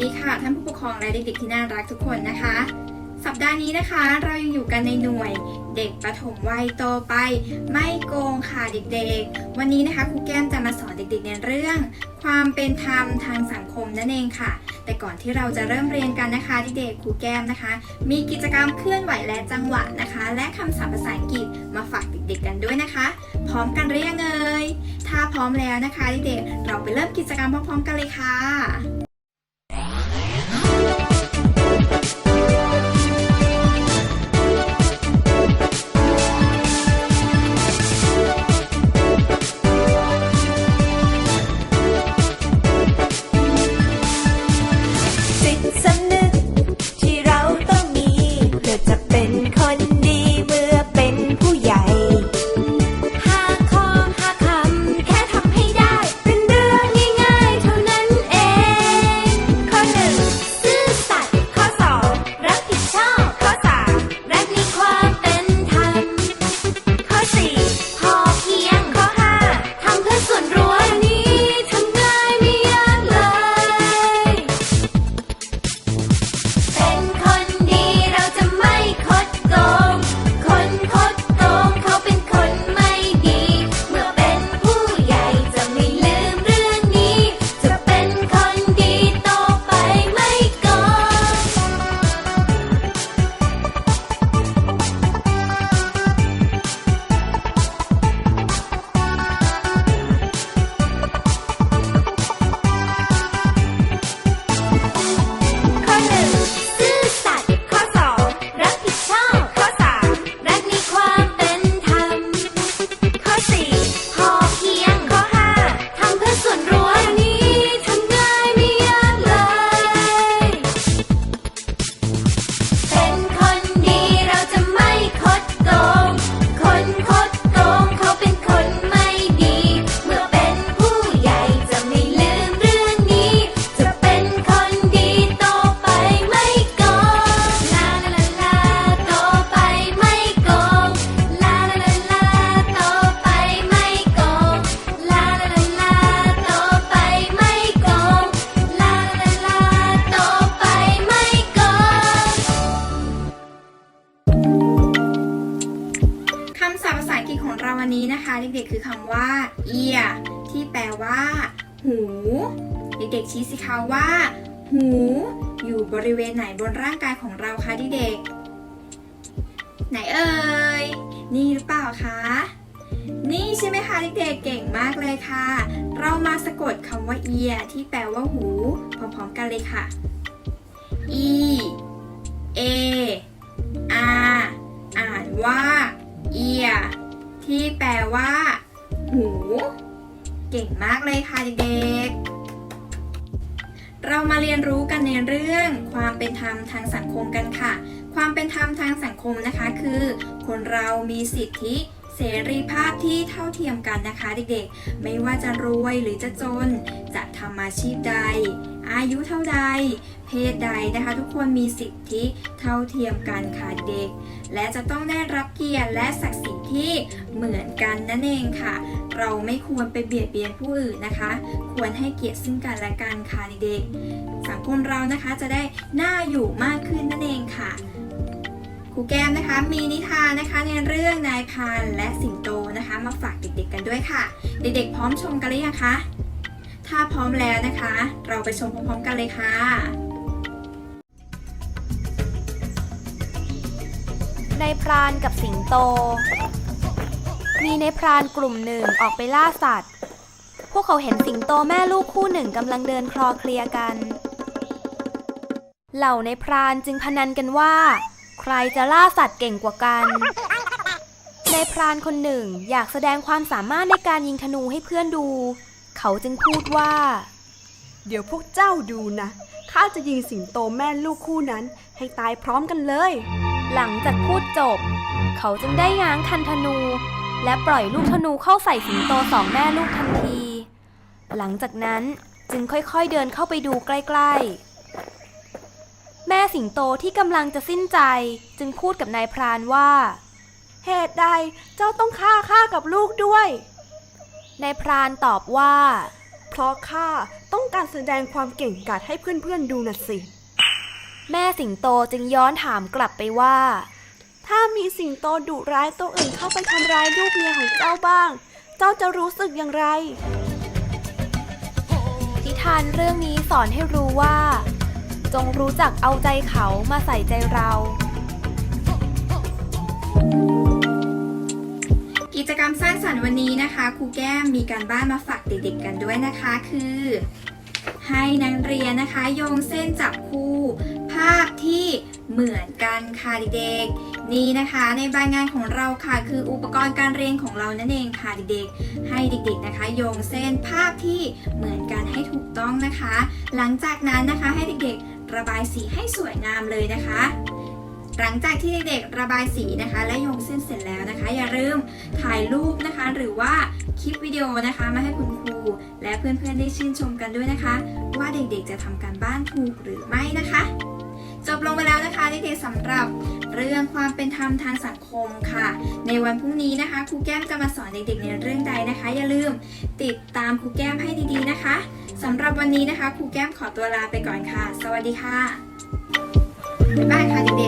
ดีค่ะท่านผู้ปกครองและเด็กๆที่น่ารักทุกคนนะคะ สัปดาห์นี้นะคะเรายังอยู่กันในหน่วยเด็กประถมวัยโตไป ไม่โกงค่ะเด็กๆ วันนี้นะคะครูแก้มจะมาสอนเด็กๆในเรื่อง ความเป็นธรรมทางสังคมนั่นเองค่ะ แต่ก่อนที่เราจะเริ่มเรียนกันนะคะเด็กๆครูแก้มนะคะ มีกิจกรรมเคลื่อนไหวและจังหวะนะคะ และคำศัพท์ภาษาอังกฤษมาฝากเด็กๆกันด้วยนะคะ พร้อมกันหรือยังเอ่ยถ้าพร้อมแล้วนะคะเด็กๆเราไปเริ่มกิจกรรมพร้อมๆกันเลยค่ะ วันนี้นะคะเด็กๆคือคำว่า ear ที่แปลว่า หู เด็กๆชี้สิคะว่า หู อยู่บริเวณไหนบนร่างกายของเราคะเด็กๆไหนเอ่ยนี่หรือเปล่าคะนี่ใช่ไหมคะเด็กๆเก่งมากเลยค่ะ เรามาสะกดคำว่า ear ที่แปลว่าหูพร้อมๆกันเลยค่ะ e a r อ่านว่า ear ที่แปลว่า หู เก่งมากเลยค่ะเด็กๆ เรามาเรียนรู้กันในเรื่อง ความเป็นธรรมทางสังคมกันค่ะ ความเป็นธรรมทางสังคมนะคะ คือ คนเรามีสิทธิเสรีภาพที่เท่าเทียมกันนะคะเด็กๆ ไม่ว่าจะรวยหรือจะจน จะทำอาชีพใด อายุเท่าใด เพศใดนะคะ ทุกคนมีสิทธิเท่าเทียมกันค่ะเด็ก และจะต้องได้รับเกียรติและศักดิ์ศรีที่เหมือนกันนั่นเองค่ะ เราไม่ควรไปเบียดเบียนผู้อื่นนะคะ ควรให้เกียรติซึ่งกันและกันค่ะเด็กสังคมเรานะคะจะได้น่าอยู่มากขึ้นนั่นเองค่ะครูแก้มนะคะมีนิทานนะคะในเรื่องนายพานและสิงโตนะคะ มาฝากเด็กๆกันด้วยค่ะ เด็กๆพร้อมชมกันหรือยังคะ ถ้าพร้อมแล้วนะคะ เราไปชมพร้อมๆกันเลยค่ะนายพรานกับสิงโต มีนายพรานกลุ่มหนึ่งออกไปล่าสัตว์ พวกเขาเห็นสิงโตแม่ลูกคู่หนึ่งกำลังเดินคลอเคลียกัน เหล่านายพรานจึงพนันกันว่า ใครจะล่าสัตว์เก่งกว่ากันนายพรานคนหนึ่งอยากแสดงความสามารถในการยิงธนูให้เพื่อนดู เขาจึงพูดว่า เดี๋ยวพวกเจ้าดูนะ ข้าจะยิงสิงโตแม่ลูกคู่นั้นให้ตายพร้อมกันเลย หลังจากพูดจบ เขาจึงได้ง้างคันธนู และปล่อยลูกธนูเข้าใส่สิงโตสองแม่ลูกทันที หลังจากนั้นจึงค่อยๆเดินเข้าไปดูใกล้ ๆ แม่สิงโตที่กำลังจะสิ้นใจจึงพูดกับนายพรานว่า เหตุใดเจ้าต้องฆ่าข้ากับลูกด้วย นายพรานตอบว่า เพราะข้าต้องการแสดงความเก่งกาจให้เพื่อนๆดูน่ะสิ แม่สิงโตจึงย้อนถามกลับไปว่า ถ้ามีสิงโตดุร้ายตัวอื่นเข้าไปทำร้ายลูกเมียของเจ้าบ้าง เจ้าจะรู้สึกอย่างไร นิทานเรื่องนี้สอนให้รู้ว่า จงรู้จักเอาใจเขามาใส่ใจเรากิ จกรรมสร้างสรรค์วันนี้นะคะครูแก้มมีการบ้านมาฝากเด็กๆกันด้วยนะคะ คือ ให้นักเรียนนะคะโยงเส้นจับคู่ภาพที่เหมือนกันค่ะเด็กๆนี่นะคะในใบงานของเราค่ะ คืออุปกรณ์การเรียนของเรานั่นเองค่ะเด็กๆ ให้เด็กๆนะคะ โยงเส้นภาพที่เหมือนกันให้ถูกต้องนะคะ หลังจากนั้นนะคะให้เด็กๆ ระบายสีให้สวยงามเลยนะคะ หลังจากที่เด็กๆระบายสีนะคะ และโยงเส้นเสร็จแล้วนะคะ อย่าลืมถ่ายรูปนะคะ หรือว่าคลิปวิดีโอนะคะมาให้คุณครู และเพื่อนๆได้ชื่นชมกันด้วยนะคะ ว่าเด็กๆจะทำการบ้านถูกหรือไม่นะคะ จบลงไปแล้วนะคะเด็กๆสำหรับเรื่องความเป็นธรรมทางสังคมค่ะ ในวันพรุ่งนี้นะคะครูแก้มจะมาสอนเด็กๆในเรื่องใดนะคะ อย่าลืมติดตามครูแก้มให้ดีๆนะคะสำหรับวันนี้นะคะครูแก้มขอตัวลาไปก่อนค่ะ สวัสดีค่ะบ๊ายบายค่ะเด็กๆ